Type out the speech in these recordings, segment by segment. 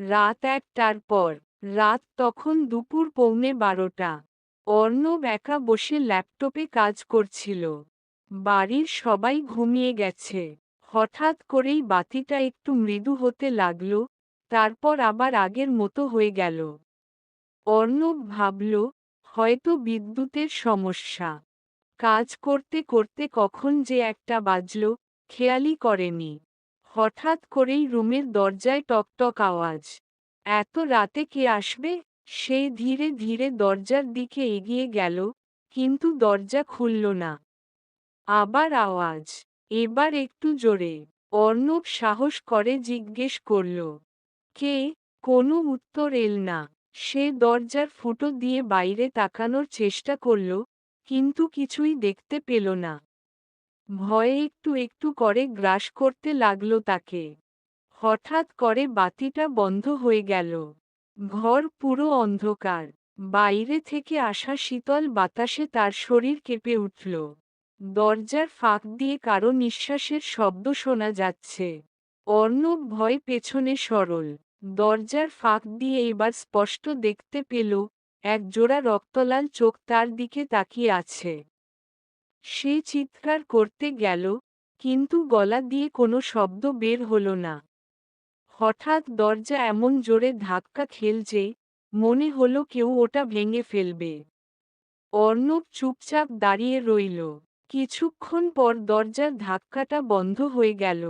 রাত একটার পর, রাত তখন দুপুর পৌনে বারোটা। অর্ণব একা বসে ল্যাপটপে কাজ করছিল। বাড়ির সবাই ঘুমিয়ে গেছে। হঠাৎ করেই বাতিটা একটু মৃদু হতে লাগল, তারপর আবার আগের মতো হয়ে গেল। অর্ণব ভাবল, হয়তো বিদ্যুতের সমস্যা। কাজ করতে করতে কখন যে একটা বাজল, খেয়ালই করেনি। হঠাৎ করেই রুমের দরজায় টকটক আওয়াজ। এত রাতে কে আসবে? সে ধীরে ধীরে দরজার দিকে এগিয়ে গেল, কিন্তু দরজা খুলল না। আবার আওয়াজ, এবার একটু জোরে। অর্ণব সাহস করে জিজ্ঞেস করল, কে? কোনো উত্তর এল না। সে দরজার ফুটো দিয়ে বাইরে তাকানোর চেষ্টা করল, কিন্তু কিছুই দেখতে পেল না। ভয়ে একটু একটু করে গ্রাস করতে লাগল তাকে। হঠাৎ করে বাতিটা বন্ধ হয়ে গেল। ঘর পুরো অন্ধকার। বাইরে থেকে আসা শীতল বাতাসে তার শরীর কেঁপে উঠল। দরজার ফাঁক দিয়ে কারও নিঃশ্বাসের শব্দ শোনা যাচ্ছে। অর্ণব ভয় পেছনে সরল। দরজার ফাঁক দিয়ে এবার স্পষ্ট দেখতে পেল, এক জোড়া রক্তলাল চোখ তার দিকে তাকিয়ে আছে। সে চিৎকার করতে গেল, কিন্তু গলা দিয়ে কোনো শব্দ বের হলো না। হঠাৎ দরজা এমন জোরে ধাক্কা খেলছে, মনে হলো কেউ ওটা ভেঙে ফেলবে। অর্ণব চুপচাপ দাঁড়িয়ে রইল। কিছুক্ষণ পর দরজার ধাক্কাটা বন্ধ হয়ে গেল।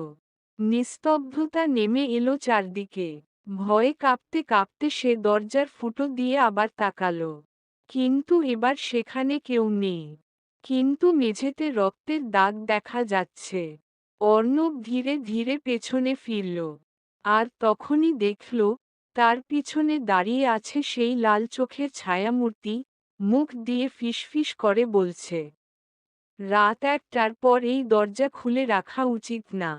নিস্তব্ধতা নেমে এলো চারদিকে। ভয়ে কাঁপতে কাঁপতে সে দরজার ফুটো দিয়ে আবার তাকালো। কিন্তু এবার সেখানে কেউ নেই। কিন্তু মেঝেতে রক্তের দাগ দেখা যাচ্ছে। অর্ণব ধীরে ধীরে পেছনে ফিরল। আর তখনই দেখল, তার পিছনে দাঁড়িয়ে আছে সেই লাল চোখের ছায়ামূর্তি, মুখ দিয়ে ফিসফিস করে বলছে, রাত একটার পর এই দরজা খুলে রাখা উচিত না।